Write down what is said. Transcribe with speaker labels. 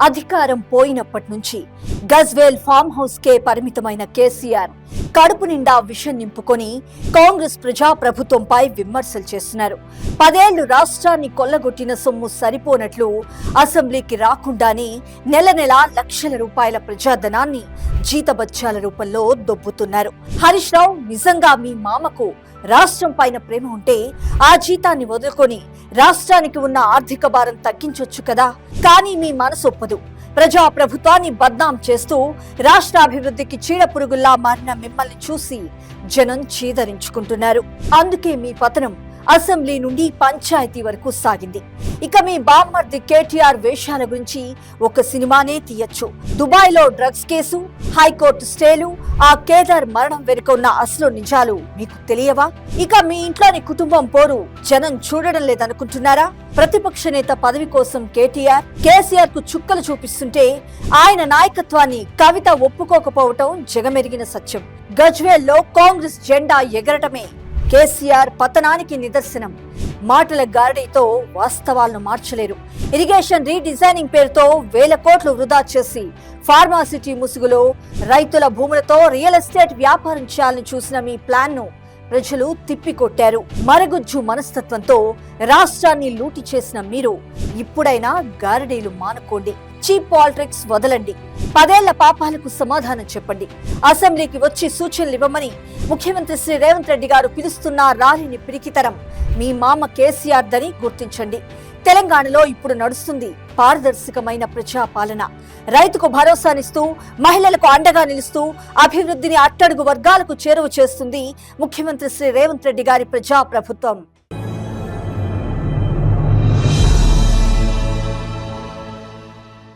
Speaker 1: అధికారం పోయినప్పటి నుంచి Gajwel farm house కే పరిమితమైన కేసీఆర్ కడుపు నిండా విషం నింపుకొని కాంగ్రెస్ ప్రజా ప్రభుత్వంపై విమర్శలు చేస్తున్నారు. పదేళ్ళు రాష్ట్రాన్ని కొల్లగొట్టిన సొమ్ము సరిపోనట్లు అసెంబ్లీకి రాకుండానే నెల నెల లక్షల రూపాయల ప్రజాధనాన్ని జీతబత్యాల రూపంలో దొబ్బుతున్నారు. హరీష్ రావు నిజంగా మీ మామకు రాష్ట్రం పైన ప్రేమ ఉంటే ఆ జీతాన్ని వదులుకొని రాష్ట్రానికి ఉన్న ఆర్థిక భారం తగ్గించొచ్చు కదా? కానీ మీ మనసు ప్రజాప్రభుత్వాన్ని ప్రజా ప్రభుత్వాన్ని బద్నాం చేస్తూ రాష్ట్ర అభివృద్ధికి చీడపురుగుల్లా మారిన మిమ్మల్ని చూసి జనం చీదరించుకుంటున్నారు. అందుకే మీ పతనం అసెంబ్లీ నుండి పంచాయతీ వరకు సాగింది. ఇక మీ బామ్మర్ది కేటీఆర్ వేషాల గురించి ఒక సినిమానే తీయచ్చు. దుబాయ్లో డ్రగ్స్ కేసు హైకోర్టు స్టేలు ఆ కేదార్ మరణం వెనుక ఉన్న అసలు నిజాలు మీకు తెలియవా? ఇక మీ ఇంట్లోని కుటుంబం పోరు జనం చూడడం లేదనుకుంటున్నారా? ప్రతిపక్ష నేత పదవి కోసం కేటీఆర్ కేసీఆర్కు చుక్కలు చూపిస్తుంటే ఆయన నాయకత్వాన్ని కవిత ఒప్పుకోకపోవటం జగమెరిగిన సత్యం. గజ్వేల్లో కాంగ్రెస్ జెండా ఎగరటమే కేసీఆర్ పతనానికి నిదర్శనం. మాటల గారడీతో వాస్తవాలను మార్చలేరు. ఇరిగేషన్ రీడిజైనింగ్ పేరుతో వేల కోట్లు వృధా చేసి ఫార్మాసిటీ ముసుగులో రైతుల భూములతో రియల్ ఎస్టేట్ వ్యాపారం చేయాలని చూసిన మీ ప్లాన్ను ప్రజలు తిప్పికొట్టారు. మరగుజ్జు మనస్తత్వంతో రాష్ట్రాన్ని లూటి చేసిన మీరు ఇప్పుడైనా గారడీలు మానుకోండి. చీప్ పాలిటిక్స్ వదలండి. పదేళ్ళ పాపాలకు సమాధానం చెప్పండి. అసెంబ్లీకి వచ్చి సూచనలు ఇవ్వమని ముఖ్యమంత్రి శ్రీ రేవంత్ రెడ్డి గారు పిలుస్తున్న రాలిని పిరికితరం. మీ మామ కేసీఆర్ దని గుర్తించండి. తెలంగాణలో ఇప్పుడు నడుస్తుంది పారదర్శకమైన ప్రజాపాలన. రైతుకు భరోసానిస్తూ మహిళలకు అండగా నిలుస్తూ అభివృద్ధిని అట్టడుగు వర్గాలకు చేరువ చేస్తుంది ముఖ్యమంత్రి శ్రీ రేవంత్ రెడ్డి గారి ప్రజా ప్రభుత్వం